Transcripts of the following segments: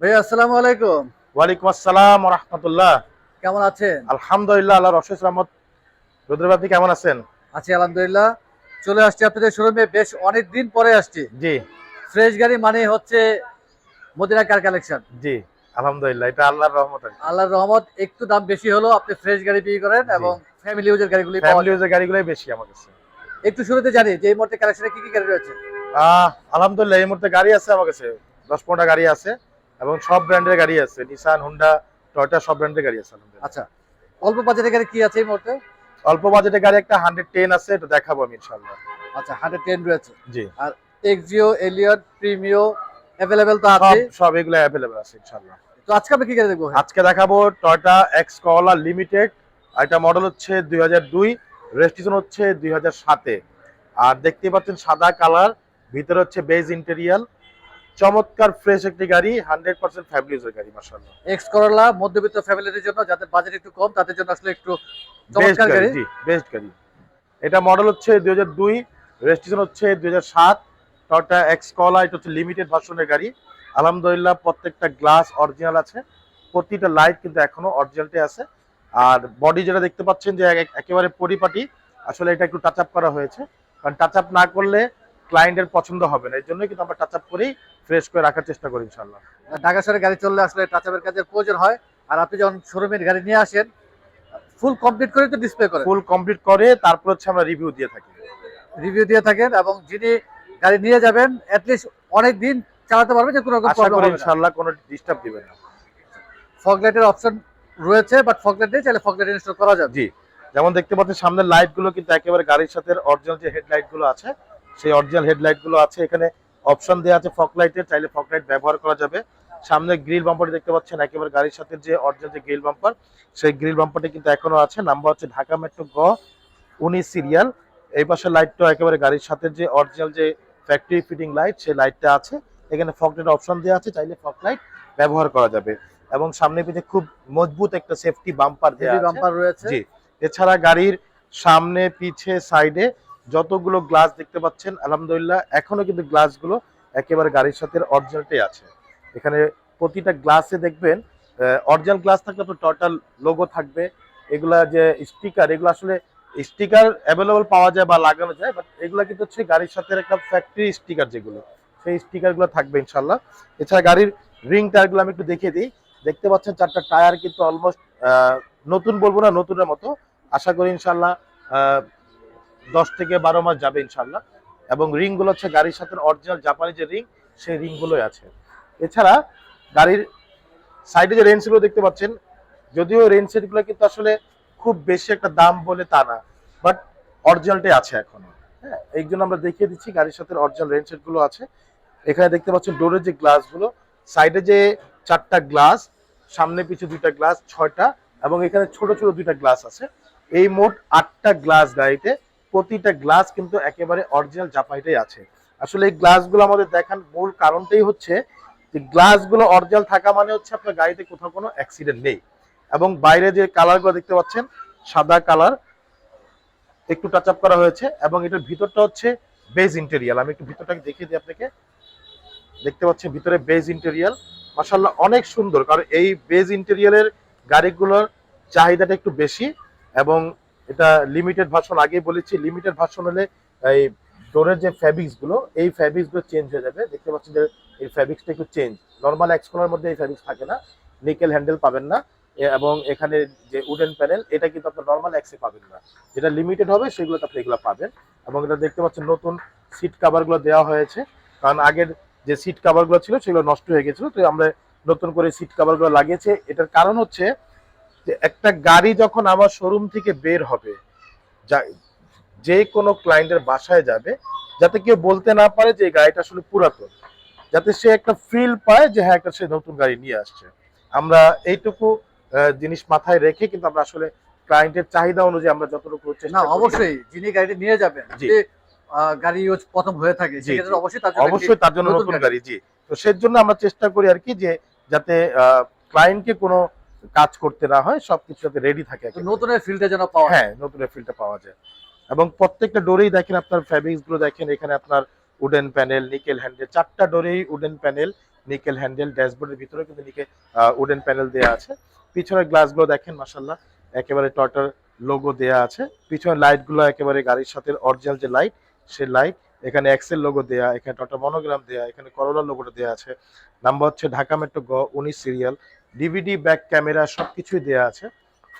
ভাই আসসালামু আলাইকুম। ওয়ালাইকুম আসসালাম রহমতুল্লাহ। কেমন আছেন? আলহামদুলিল্লাহ আল্লাহ রশেষ রহমত। কেমন আছেন? আছি আলহামদুলিল্লাহ। চলে আসছি আপনাদের শোরুমে বেশ অনেক দিন পরে আসছি। জি। ফ্রেশ গাড়ি মানে হচ্ছে মদিনা কার কালেকশন। জি আলহামদুলিল্লাহ এটা আল্লাহর রহমত আল্লাহর রহমত একটু দাম বেশি হলো আপনি ফ্রেশ গাড়ি বিক্রি করেন এবং ফ্যামিলি ইউজের গাড়িগুলি ফ্যামিলি। ইউজের গাড়িগুলোই বেশি আমার কাছে। একটু শুরুতে জানি যে এই মুহূর্তে কালেকশনে কি কি গাড়ি রয়েছে। আলহামদুলিল্লাহ এই মুহূর্তে গাড়ি আছে আমার কাছে। দশ পনেরোটা গাড়ি আছে। এবং সব ব্র্যান্ডের গাড়ি আছে নিসান হুন্ডা টয়টা সব ব্র্যান্ডের গাড়ি আছে আচ্ছা অল্প বাজেটের গাড়ি কি আছে এই মুহূর্তে? অল্প বাজেটের গাড়ি একটা হান্ড্রেড টেন আছে এটা দেখাবো আমি ইনশাল্লাহ আচ্ছা হান্ড্রেড টেন রয়েছে। জি। আর এক্সিও এলিয়ট প্রিমিও অ্যাভেলেবেল তো আছে। সব এগুলো অ্যাভেলেবল আছে ইনশাল্লাহ তো আজকে আমরা কি গাড়ি দেখব আজকে দেখাবো টয়টা এক্স কলা লিমিটেড আর এটা মডেল হচ্ছে দুই হাজার দুই রেজিস্ট্রেশন হচ্ছে দুই হাজার সাতে। আর দেখতে পাচ্ছেন সাদা কালার ভিতরে হচ্ছে বেজ ইন্টেরিয়াল চমৎকার ফ্রেশ একটি গাড়ি হান্ড্রেড পার্সেন্ট ফ্যামিলি ইউজের গাড়ি মাসাল্লাহ এক্স করলা মধ্যবিত্ত ফ্যামিলির জন্য যাদের বাজেট একটু কম তাদের জন্য আসলে একটু চমৎকার গাড়ি বেস্ট গাড়ি। এটা মডেল হচ্ছে দুই হাজার দুই রেজিস্ট্রেশন হচ্ছে দুই হাজার সাত টয়টা এক্স কলা এটা হচ্ছে লিমিটেড ভার্সনের গাড়ি। আলহামদুলিল্লাহ প্রত্যেকটা গ্লাস অরিজিনাল আছে। প্রতিটা লাইট কিন্তু এখনও অরিজিনালটাই আছে। আর বডি যেটা দেখতে পাচ্ছেন যে একেবারে পরিপাটি আসলে এটা একটু টাচ আপ করা হয়েছে। কারণ টাচ আপ না করলে ক্লায়েন্টের পছন্দ হবে না এই জন্যই কিন্তু আমরা টাচ আপ করেই ফ্রেশ করে রাখার চেষ্টা করি ইনশাল্লাহ ঢাকা শহরে গাড়ি চললে আসলে টাচাপের কাজের প্রয়োজন হয় আর আপনি যখন শোরুমের গাড়ি নিয়ে আসেন ফুল কমপ্লিট করে তো ডিসপ্লে করেন। ফুল কমপ্লিট করে তারপর হচ্ছে আমরা রিভিউ দিয়ে থাকি। রিভিউ দিয়ে থাকেন এবং যিনি গাড়ি নিয়ে যাবেন অ্যাটলিস্ট অনেক দিন চালাতে পারবেন যে কোনো রকম প্রবলেম করি হবে না। ইনশাল্লাহ কোনো ডিস্টার্ব দিবে না। ফগ লাইটের অপশন রয়েছে বাট ফগ লাইট নেই চাইলে ফগ লাইট ইনস্টল করা যাবে। জি যেমন দেখতে পাচ্ছেন সামনের লাইটগুলো কিন্তু একেবারে গাড়ির সাথে অরিজিনাল যে হেডলাইটগুলো আছে সেই অরিজিনাল হেডলাইটগুলো আছে। এখানে অপশন দেওয়া আছে ফক লাইটের চাইলে ফক লাইট ব্যবহার করা যাবে। সামনে গ্রিল বাম্পারটি দেখতে পাচ্ছেন একেবারে গাড়ির সাথে যে অরিজিনাল যে গ্রিল বাম্পার সেই গ্রিল বাম্পারটি কিন্তু এখনও আছে। নাম্বার হচ্ছে ঢাকা মেট্রো গ উনিশ সিরিয়াল এই পাশে লাইটটা একেবারে গাড়ির সাথে যে অরিজিনাল যে ফ্যাক্টরি ফিটিং লাইট সেই লাইটটা আছে। এখানে ফক লাইটের অপশন দেওয়া আছে চাইলে ফক লাইট ব্যবহার করা যাবে। এবং সামনে পিছে খুব মজবুত একটা সেফটি বাম্পার দেওয়া বাম্পার রয়েছে। জি। এছাড়া গাড়ির সামনে পিছে সাইডে যতগুলো গ্লাস দেখতে পাচ্ছেন, আলহামদুলিল্লাহ, এখনও কিন্তু গ্লাসগুলো একেবারে গাড়ির সাথে অরিজিনালটাই আছে। এখানে প্রতিটা গ্লাসে দেখবেন অরিজিনাল গ্লাস থাকলে তো টোটাল লোগো থাকবে। এগুলা যে স্টিকার এগুলো আসলে স্টিকার অ্যাভেলেবল পাওয়া যায় বা লাগানো যায় বাট এগুলো কিন্তু হচ্ছে গাড়ির সাথে একটা ফ্যাক্টরি স্টিকার যেগুলো। সেই স্টিকারগুলো থাকবে ইনশাল্লাহ এছাড়া গাড়ির রিং টায়ারগুলো আমি একটু দেখিয়ে দিই। দেখতে পাচ্ছেন চারটা টায়ার কিন্তু অলমোস্ট নতুন বলব না, নতুনের মতো। আশা করি ইনশাল্লাহ দশ থেকে বারো মাস যাবে ইনশাল্লাহ। এবং রিংগুলো হচ্ছে গাড়ির সাথে অরিজিনাল জাপানি যে রিং, সেই রিং গুলোই আছে। এছাড়া গাড়ির সাইডে যে রেঞ্জগুলো দেখতে পাচ্ছেন, যদিও রেঞ্জ সেটগুলো কিন্তু আসলে খুব বেশি একটা দাম বলে তা না বাট অরিজিনালটাই আছে এখনও। হ্যাঁ এই জন্য আমরা দেখিয়ে দিচ্ছি গাড়ির সাথে অরিজিনাল রেঞ্জ সেটগুলো আছে। এখানে দেখতে পাচ্ছেন ডোরের যে গ্লাসগুলো সাইডে যে চারটা গ্লাস সামনে পিছু দুইটা গ্লাস ছয়টা, এবং এখানে ছোট ছোট দুইটা গ্লাস আছে। এই মোট আটটা গ্লাস গাড়িতে প্রতিটা গ্লাস কিন্তু একেবারে অরিজিনাল জাপানিটাই আছে। আসলে এই গ্লাসগুলো আমাদের দেখার মূল কারণটাই হচ্ছে যে গ্লাসগুলো অরিজিনাল থাকা মানে হচ্ছে আপনার গাড়িতে কোথাও কোনো অ্যাক্সিডেন্ট নেই। এবং বাইরে যে কালারগুলো দেখতে পাচ্ছেন, সাদা কালার একটু টাচ আপ করা হয়েছে এবং এটার ভিতরটা হচ্ছে বেজ ইন্টেরিয়াল আমি একটু ভিতরটাকে দেখিয়ে দিই আপনাকে। দেখতে পাচ্ছেন ভিতরে বেজ ইন্টেরিয়াল মাসাল্লাহ অনেক সুন্দর, কারণ এই বেজ ইন্টেরিয়ালের গাড়িগুলোর চাহিদাটা একটু বেশি এবং এটা লিমিটেড ভার্সন আগেই বলেছি লিমিটেড ভার্সন হলে এই ডোরের যে ফ্যাব্রিক্সগুলো, এই ফ্যাব্রিক্সগুলো চেঞ্জ হয়ে যাবে। দেখতে পাচ্ছেন যে এই ফ্যাব্রিক্সটা একটু চেঞ্জ নর্মাল এক্সকোলার মধ্যে এই ফ্যাব্রিক্স থাকে না নিকেল হ্যান্ডেল পাবেন না এবং এখানে যে উডেন প্যানেল এটা কিন্তু আপনার নর্মাল এক্সে পাবেন না। যেটা লিমিটেড হবে সেগুলো আপনি এগুলো পাবেন। এবং এটা দেখতে পাচ্ছেন নতুন সিট কাভারগুলো দেওয়া হয়েছে। কারণ আগের যে সিট কাভারগুলো ছিল, সেগুলো নষ্ট হয়ে গেছিল। তো আমরা নতুন করে সিট কাভারগুলো লাগিয়েছে। এটার কারণ হচ্ছে একটা গাড়ি যখন আমার শোরুম থেকে বের হবে যে কোনো ক্লায়েন্টের বাসায় যাবে যাতে কেউ বলতে না পারে যে গাড়িটা আসলে পুরাতন। যাতে সে একটা ফিল পায় যে হ্যাঁ একটা সে নতুন গাড়ি নিয়ে আসছে। আমরা এইটুকু জিনিস মাথায় রেখে কিন্তু আমরা আসলে ক্লায়েন্টের চাহিদা অনুযায়ী আমরা যতটুকু না চেষ্টা করি। অবশ্যই যিনি গাড়িটি নিয়ে যাবেন যে গাড়ি ইউজ প্রথম হয়ে থাকে সেক্ষেত্রে অবশ্যই তার জন্য অবশ্যই তার জন্য নতুন। গাড়ি। জি। তো সেজন্য আমরা চেষ্টা করি আর কি যে যাতে ক্লায়েন্টকে কোনো কাজ করতে না হয় সবকিছু যাতে রেডি থাকে তো একেবারে। নতুনের ফিল্ডে যেন পাওয়া হ্যাঁ নতুন ফিলটা পাওয়া যায়। এবং প্রত্যেকটা ডোরেই দেখেন আপনার ফ্যাব্রিক্সগুলো দেখেন এখানে আপনার উডেন প্যানেল নিকেল হ্যান্ডেল চারটা ডোরেই উডেন প্যানেল নিকেল হ্যান্ডেল ড্যাশবোর্ডের ভিতরে কিন্তু নিকে উডেন প্যানেল দেওয়া আছে। পিছনের গ্লাসগুলো দেখেন মাসাল্লাহ একেবারে টয়টার লোগো দেয়া আছে। পিছনের লাইটগুলো একেবারে গাড়ির সাথে অরিজিনাল যে লাইট সেই লাইট এখানে এক্সেল লোগো দেয়া এখানে টটা মনোগ্রাম দেয়া এখানে করোলা লোগোটা দেয়া আছে। নাম্বার হচ্ছে ঢাকা মেট্রো গ উনিশ সিরিয়াল ডিভিডি ব্যাক ক্যামেরা সবকিছুই দেয়া আছে।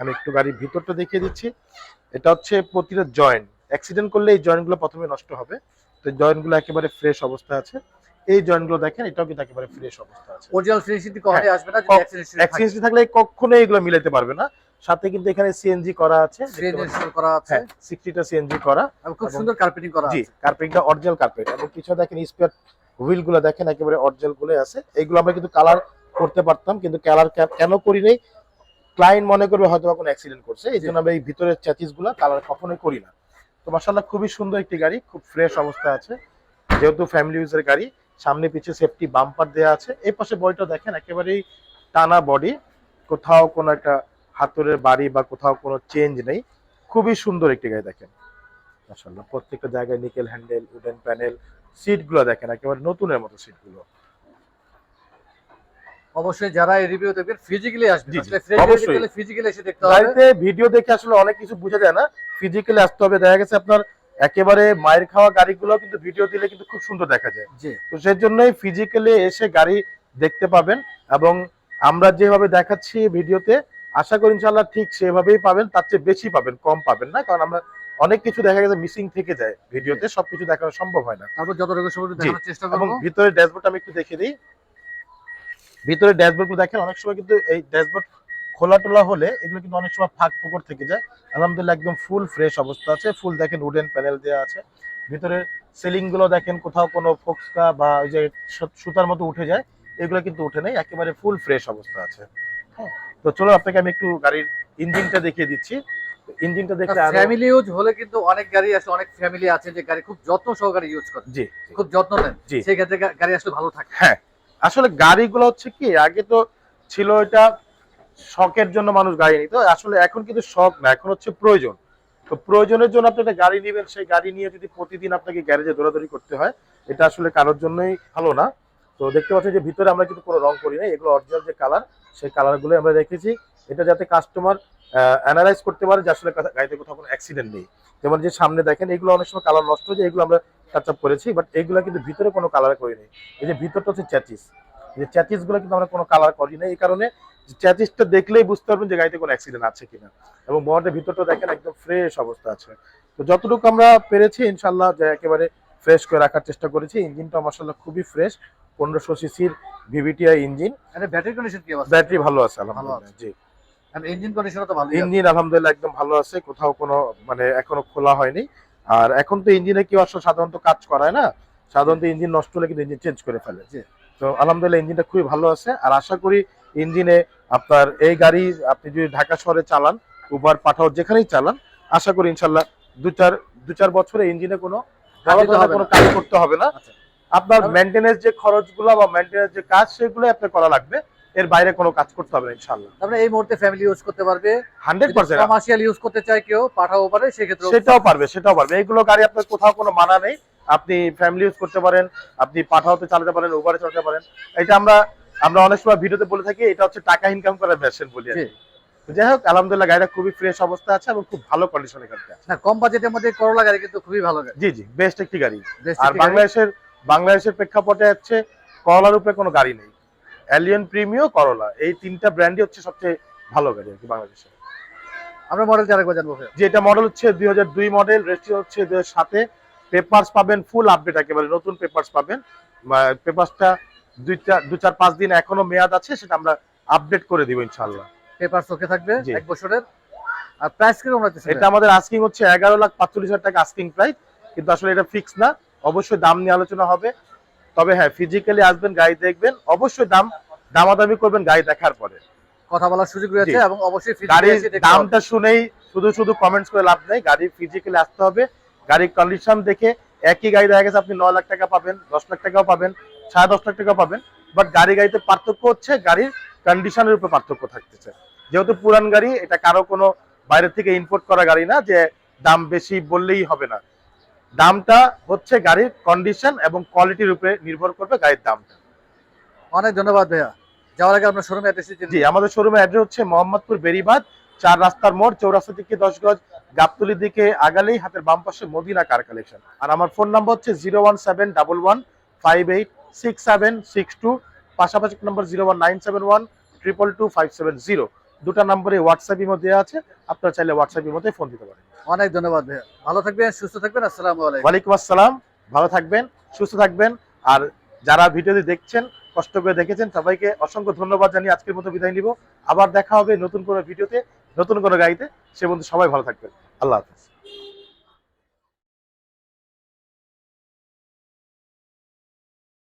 আমি একটু গাড়ির ভিতরটা দেখিয়ে দিচ্ছি। এটা হচ্ছে প্রতিটা জয়েন্ট অ্যাক্সিডেন্ট করলে এই জয়েন্টগুলো প্রথমে নষ্ট হবে। তো জয়েন্টগুলো একেবারে ফ্রেশ অবস্থা আছে। এই জয়েন্টগুলো দেখেন এটাও কিন্তু একেবারে ফ্রেশ অবস্থা আছে। অরিজিনাল ফিনিশিং কখনোই আসবে না যদি। অ্যাক্সিডেন্ট থাকলে কখনো এগুলো মিলাতে পারবে না। সাথে কিন্তু এখানে সিএনজি করা আছে। install করা আছে। হ্যাঁ সিক্সটিটা সিএনজি করা। খুব সুন্দর কার্পেটিং করা জি আছে। কার্পেটটা অরিজিনাল কার্পেট এবং পিছনে দেখেন স্পেয়ার হুইলগুলো দেখেন একেবারে অরিজিনালগুলো আছে। এগুলো আমরা কিন্তু কালার করতে পারতাম, কিন্তু কালার কেন করি নাই? ক্লায়েন্ট মনে করবে হয়তো কোনো অ্যাক্সিডেন্ট করছে, এই জন্য আমরা এই ভিতরের চ্যাচিসগুলো কালার কখনোই করি না। তো মাসাল্লাহ খুবই সুন্দর একটি গাড়ি, খুব ফ্রেশ অবস্থা আছে। যেহেতু ফ্যামিলি ইউজের গাড়ি, সামনে পিছে সেফটি বাম্পার দেওয়া আছে। এই পাশে বডিটা দেখেন, একেবারেই টানা বডি কোথাও কোনো একটা হাতুড়ের বাড়ি বা কোথাও কোনো চেঞ্জ নেই। খুবই সুন্দর একটি গাড়ি দেখেন। মাশাআল্লাহ, প্রত্যেকটা জায়গায় নিকেল হ্যান্ডেল উডেন প্যানেল সিটগুলো দেখেন, একেবারে নতুনের মতো সিটগুলো। অবশ্যই যারা এই রিভিউ দেখবেন ফিজিক্যালি আসবে। জি, জি, আসলে ফ্রেশ ফিজিক্যালি এসে দেখতে হবে। গাড়িতে ভিডিও দেখে আসলে অনেক কিছু বোঝা যায় না। ফিজিক্যালি আসতে হবে। দেখা গেছে আপনার একেবারে মায়ের খাওয়া গাড়িগুলো কিন্তু ভিডিও দিলে কিন্তু খুব সুন্দর দেখা যায়। তো সেই জন্যই ফিজিক্যালি এসে গাড়ি দেখতে পাবেন এবং আমরা যেভাবে দেখাচ্ছি ভিডিওতে আশা করি ইনশাল্লাহ ঠিক সেভাবেই পাবেন। তার চেয়ে বেশি পাবেন কম পাবেন না। কারণ আমরা অনেক কিছু দেখা গেছে মিসিং থেকে যায়। ভিডিওতে সবকিছু দেখানো সম্ভব হয় না। তারপর দেখানোর চেষ্টা করব। ভিতরে ড্যাশবোর্ড আমি একটু দেখিয়ে দিই। ভিতরে ড্যাশবোর্ড দেখেন অনেক সময় কিন্তু এই ড্যাশবোর্ড খোলা টোলা হলে এগুলো কিন্তু অনেক সময় ফাঁক ফোকর থেকে যায়। আলহামদুলিল্লাহ একদম ফুল ফ্রেশ অবস্থা আছে ফুল দেখেন উডেন প্যানেল দেওয়া আছে। ভিতরে সিলিংগুলো দেখেন কোথাও কোনো ফোক্সকা বা ওই যে সুতার মতো উঠে যায় এগুলো কিন্তু উঠে নেই একেবারে ফুল ফ্রেশ অবস্থা আছে। হ্যাঁ তো চলো আপনাকে আমি একটু গাড়ির ইঞ্জিনটা দেখিয়ে দিচ্ছি। ইঞ্জিনটা দেখে আরও ফ্যামিলি ইউজ হলে কিন্তু অনেক গাড়ি আছে অনেক ফ্যামিলি আছে যে গাড়ি খুব যত্ন সহকারে ইউজ করে। জি খুব যত্ন নেন। সেই ক্ষেত্রে গাড়ি আসলে ভালো থাকে। হ্যাঁ আসলে গাড়িগুলো হচ্ছে কি, আগে তো ছিল এটা শখের জন্য মানুষ গাড়ি নিত, আসলে এখন কিন্তু শখ না, এখন হচ্ছে প্রয়োজন। তো প্রয়োজনের জন্য আপনি একটা গাড়ি নেবেন, সেই গাড়ি নিয়ে যদি প্রতিদিন আপনাকে গ্যারেজে দৌড়াদৌড়ি করতে হয়, এটা আসলে কারোর জন্যই ভালো না। তো দেখতে পাচ্ছি যে ভিতরে আমরা কিন্তু কোনো রং করি না এগুলো অরিজিনাল যে কালার সেই কালারগুলো আমরা রেখেছি। এটা যাতে কাস্টমার অ্যানালাইজ করতে পারে যে আসলে গাড়িতে কোথাও কোনো অ্যাক্সিডেন্ট নেই। যেমন যে সামনে দেখেন, এগুলো অনেক সময় কালার নষ্ট হয়ে যায়, এগুলো আমরা টাচ আপ করেছি বাট এগুলো কিন্তু ভিতরে কোনো কালার করিনি এই যে ভিতরটা হচ্ছে চ্যাচিস যে চ্যাচিসগুলো কিন্তু আমরা কোনো কালার করি না এই কারণে চ্যাচিসটা দেখলেই বুঝতে পারবেন যে গাড়িতে কোনো অ্যাক্সিডেন্ট আছে কিনা। এবং বহরের ভিতরটা দেখেন একদম ফ্রেশ অবস্থা আছে। তো যতটুকু আমরা পেরেছি ইনশাল্লাহ যে একেবারে ফ্রেশ করে রাখার চেষ্টা করেছি। ইঞ্জিনটা মাসাল্লাহ খুবই ফ্রেশ পনেরোশো সিসির ভিভিটিআই ইঞ্জিন ব্যাটারি কন্ডিশন কি ব্যাটারি ভালো আছে আলহামদুলিল্লাহ জি। ইঞ্জিন কন্ডিশন তো আছে। ইঞ্জিন আলহামদুলিল্লাহ একদম ভালো আছে। কোথাও কোনো মানে এখনও খোলা হয়নি। আর এখন তো ইঞ্জিনে কেউ আসলে সাধারণত কাজ করায় না। সাধারণত ইঞ্জিন নষ্ট হলে কিন্তু ইঞ্জিন চেঞ্জ করে ফেলে। তো আলহামদুলিল্লাহ ইঞ্জিনটা খুবই ভালো আছে। আর আশা করি ইঞ্জিনে আপনার এই গাড়ি আপনি যদি ঢাকা শহরে চালান উবার পাঠাও যেখানেই চালান আশা করি ইনশাল্লাহ দু চার দু চার বছরে ইঞ্জিনে কোনো কোনো কাজ করতে হবে না। আচ্ছা। আপনার মেনটেনেন্স যে খরচগুলো বা মেনটেনেন্স যে কাজ সেগুলো আপনার করা লাগবে। এর বাইরে কোনো কাজ করতে হবে না ইনশাল্লাহ তারপরে এই মুহূর্তে ফ্যামিলি ইউজ করতে পারবে। Hundred percent. কমার্শিয়াল ইউজ করতে চায় কেউ পাঠাও পারে সেক্ষেত্রে সেটাও পারবে সেটাও পারবে। এইগুলো গাড়ি আপনার কোথাও কোনো মানা নেই। আপনি ফ্যামিলি ইউজ করতে পারেন আপনি পাঠাওতে চালাতে পারেন উবারে চালাতে পারেন। এটা আমরা আমরা অনেক সময় ভিডিওতে বলে থাকি এটা হচ্ছে টাকা ইনকাম করার মেশিন বলি আর যাই হোক আলহামদুলিল্লাহ গাড়িটা খুবই ফ্রেশ অবস্থা আছে এবং খুব ভালো কন্ডিশনে গাড়িটা। আছে। না কম বাজেটের মধ্যে করলা গাড়ি কিন্তু খুবই ভালো গাড়ি। জি জি বেস্ট একটি গাড়ি। আর বাংলাদেশের বাংলাদেশের প্রেক্ষাপটে হচ্ছে করলার উপরে কোনো গাড়ি নেই। অ্যালিয়ন প্রিমিও করলা এই তিনটা ব্র্যান্ডই হচ্ছে সবচেয়ে ভালো গাড়ি আর কি বাংলাদেশে। আমরা মডেল যারা জানব। যে এটা মডেল হচ্ছে দুই হাজার দুই মডেল রেজিস্ট্রি হচ্ছে দুই হাজার সাতে। পেপার্স পাবেন ফুল আপডেট একেবারে নতুন পেপার্স পাবেন। পেপার্সটা দুই চার দু চার পাঁচ দিন এখনও মেয়াদ আছে সেটা আমরা আপডেট করে দিব ইনশাল্লাহ পেপার চোখে থাকবে এক বছরের। আর প্রাইস কীরকম রাখতেছে এটা আমাদের আস্কিং হচ্ছে এগারো লাখ পাঁচচল্লিশ হাজার টাকা আস্কিং প্রাইস কিন্তু আসলে এটা ফিক্স না। অবশ্যই দাম নিয়ে আলোচনা হবে। তবে হ্যাঁ ফিজিক্যালি আসবেন গাড়ি দেখবেন অবশ্যই দাম দামাদামি করবেন গাড়ি দেখার পরে। কথা বলার সুযোগ রয়েছে এবং অবশ্যই গাড়ির। দামটা শুনেই শুধু শুধু কমেন্টস করে লাভ নেই গাড়ির ফিজিক্যালি আসতে হবে। গাড়ির কন্ডিশন দেখে একই গাড়ি দেখা গেছে আপনি নয় লাখ টাকা পাবেন দশ লাখ টাকাও পাবেন সাড়ে দশ লাখ টাকাও পাবেন বাট গাড়ি গাড়িতে পার্থক্য হচ্ছে গাড়ির কন্ডিশনের উপর পার্থক্য থাকতেছে। যেহেতু পুরান গাড়ি এটা কারও কোনো বাইরে থেকে ইম্পোর্ট করা গাড়ি না যে দাম বেশি বললেই হবে না। দামটা হচ্ছে গাড়ির কন্ডিশন এবং কোয়ালিটির উপরে নির্ভর করবে গাড়ির দামটা। অনেক ধন্যবাদ ভাইয়া। যাওয়ার আগে আপনার শোরুমে অ্যাড্রেস জি আমাদের শোরুমের অ্যাড্রেস হচ্ছে মোহাম্মদপুর বেরিবাদ চার রাস্তার মোড় চৌরাস্তা থেকে দশ গজ গাবতলির দিকে আগালেই হাতের বাম পাশে মদিনা কার কালেকশন আর আমার ফোন নাম্বার হচ্ছে zero one seven double one five eight six seven six two পাশাপাশি number zero one nine seven one triple two five seven zero দুটা নম্বরে হোয়াটসঅ্যাপের মধ্যে দেওয়া আছে আপনারা চাইলে হোয়াটসঅ্যাপের মধ্যে ফোন দিতে পারেন। অনেক ধন্যবাদ ভাইয়া। ভালো থাকবেন সুস্থ থাকবেন আসসালামু আলাইকুম। ওয়ালাইকুম আসসালাম ভালো থাকবেন সুস্থ থাকবেন। আর যারা ভিডিওটি দেখছেন কষ্ট করে দেখেছেন সবাইকে অসংখ্য ধন্যবাদ জানিয়ে আজকের মতো বিদায় নিব। আবার দেখা হবে নতুন কোনো ভিডিওতে নতুন কোনো গাড়িতে। সে বন্ধু সবাই ভালো থাকবেন। আল্লাহ হাফেজ।